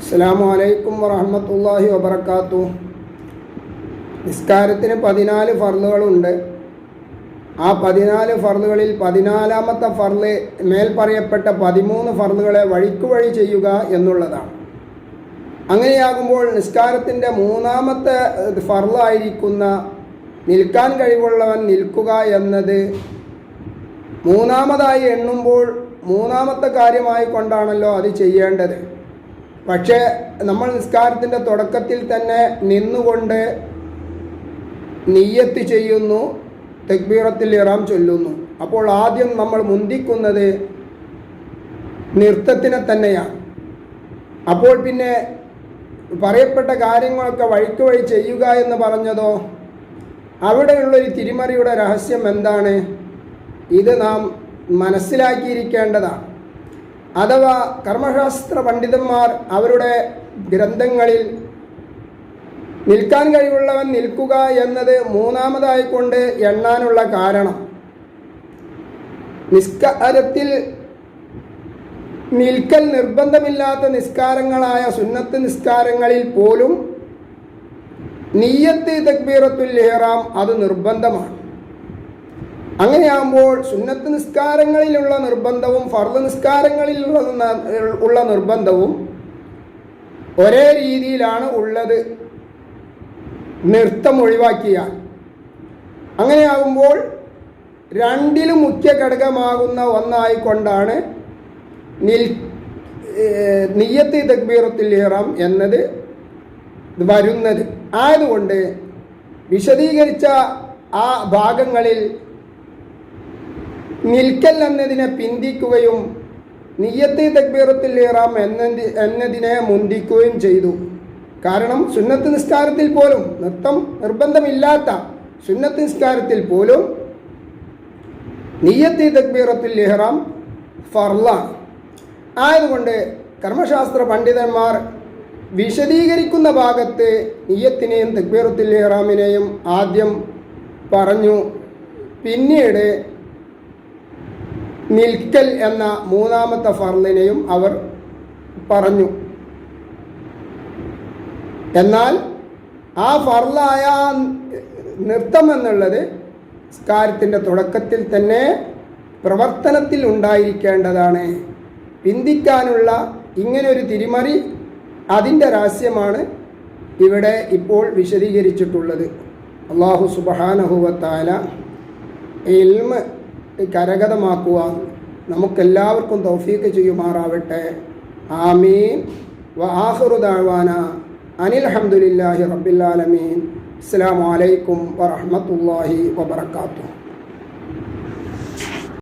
അസ്സാം വലൈക്കും വറഹമത്തല്ലാഹി വബർക്കാത്തു നിസ്കാരത്തിന് പതിനാല് ഫർളുകളുണ്ട് ആ പതിനാല് ഫർളുകളിൽ പതിനാലാമത്തെ ഫർൾ മേൽ പറയപ്പെട്ട പതിമൂന്ന് ഫർളുകളെ വഴിക്കു വഴി ചെയ്യുക എന്നുള്ളതാണ്. അങ്ങനെയാകുമ്പോൾ നിസ്കാരത്തിന്റെ മൂന്നാമത്തെ ഫർളായിരിക്കുന്ന നിൽക്കാൻ കഴിവുള്ളവൻ നിൽക്കുക എന്നത് മൂന്നാമതായി എണ്ണുമ്പോൾ മൂന്നാമത്തെ കാര്യമായി കൊണ്ടാണല്ലോ അത് ചെയ്യേണ്ടത്. പക്ഷേ നമ്മൾ നിസ്കാരത്തിന്റെ തുടക്കത്തിൽ തന്നെ നിന്നുകൊണ്ട് നീയത്ത് ചെയ്യുന്നു തെക്ബീറത്തിൽ ഇറാം ചൊല്ലുന്നു. അപ്പോൾ ആദ്യം നമ്മൾ മുന്തിക്കുന്നത് നൃത്തത്തിനെ തന്നെയാണ്. അപ്പോൾ പിന്നെ പറയപ്പെട്ട കാര്യങ്ങളൊക്കെ വഴിക്ക് വഴി ചെയ്യുക എന്ന് പറഞ്ഞതോ അവിടെയുള്ളൊരു തിരിമറിയുടെ രഹസ്യം എന്താണ്? ഇത് നാം മനസ്സിലാക്കിയിരിക്കേണ്ടതാണ്. അഥവാ കർമ്മശാസ്ത്ര പണ്ഡിതന്മാർ അവരുടെ ഗ്രന്ഥങ്ങളിൽ നിൽക്കാൻ കഴിവുള്ളവൻ നിൽക്കുക എന്നത് മൂന്നാമതായിക്കൊണ്ട് എണ്ണാനുള്ള കാരണം. നിസ്കാരത്തിൽ നിൽക്കൽ നിർബന്ധമില്ലാത്ത നിസ്കാരങ്ങളായ സുന്നത്ത് നിസ്കാരങ്ങളിൽ പോലും നീയത്ത് തക്ബീറത്തുൽ ഇഹ്റാം അത് നിർബന്ധമാണ്. അങ്ങനെയാകുമ്പോൾ സുന്നത്ത് നിസ്കാരങ്ങളിലുള്ള നിർബന്ധവും ഫർദ് നിസ്കാരങ്ങളിലുള്ള ഉള്ള നിർബന്ധവും ഒരേ രീതിയിലാണ് ഉള്ളത്. നൃത്തം ഒഴിവാക്കിയാൽ. അങ്ങനെയാകുമ്പോൾ രണ്ടിലും മുഖ്യ ഘടകമാകുന്ന ഒന്നായിക്കൊണ്ടാണ് നിൽ നിയ്യത്ത് തക്ബീറത്തിൽ ഇഹ്റാം എന്നത് വരുന്നത്. ആയതുകൊണ്ട് വിശദീകരിച്ച ആ ഭാഗങ്ങളിൽ നിൽക്കൽ എന്നതിനെ പിന്തിക്കുകയും നിയ്യത്ത് തക്ബീറത്തിൽ ഇഹ്റാം എന്നതി എന്നതിനെ മുന്തിക്കുകയും ചെയ്തു. കാരണം സുന്നത്ത് നിസ്കാരത്തിൽ പോലും നൃത്തം നിർബന്ധമില്ലാത്ത സുന്നത്ത് നിസ്കാരത്തിൽ പോലും നിയ്യത്ത് തക്ബീറത്തുൽ ഇഹ്റാം ഫർല ആയതുകൊണ്ട് കർമ്മശാസ്ത്ര പണ്ഡിതന്മാർ വിശദീകരിക്കുന്ന ഭാഗത്ത് നിയ്യത്തിനെയും തക്ബീറത്തുൽ ഇഹ്റാമിനെയും ആദ്യം പറഞ്ഞു. പിന്നീട് നിൽക്കൽ എന്ന മൂന്നാമത്തെ ഫർലിനെയും അവർ പറഞ്ഞു. എന്നാൽ ആ ഫർലായ നൃത്തം എന്നുള്ളത് സ്കാരത്തിന്റെ തുടക്കത്തിൽ തന്നെ പ്രവർത്തനത്തിൽ ഉണ്ടായിരിക്കേണ്ടതാണ്. പിന്തിക്കാനുള്ള ഇങ്ങനൊരു തിരിമറി അതിന്റെ രഹസ്യമാണ് ഇവിടെ ഇപ്പോൾ വിശദീകരിച്ചിട്ടുള്ളത്. അള്ളാഹു സുബഹാനഹുവത്താല ഇൽമ് കരഗതമാക്കുവാൻ നമുക്കെല്ലാവർക്കും തൗഫീക്ക് ചെയ്യുമാറാവട്ടെ. ആമീൻ. വ അനിൽ അഹമ്മദില്ലാഹി റബ്ബില്ലാലമീൻ അസ്സാം വലൈക്കും വറഹമത്തല്ലാഹി വബർക്കാത്തു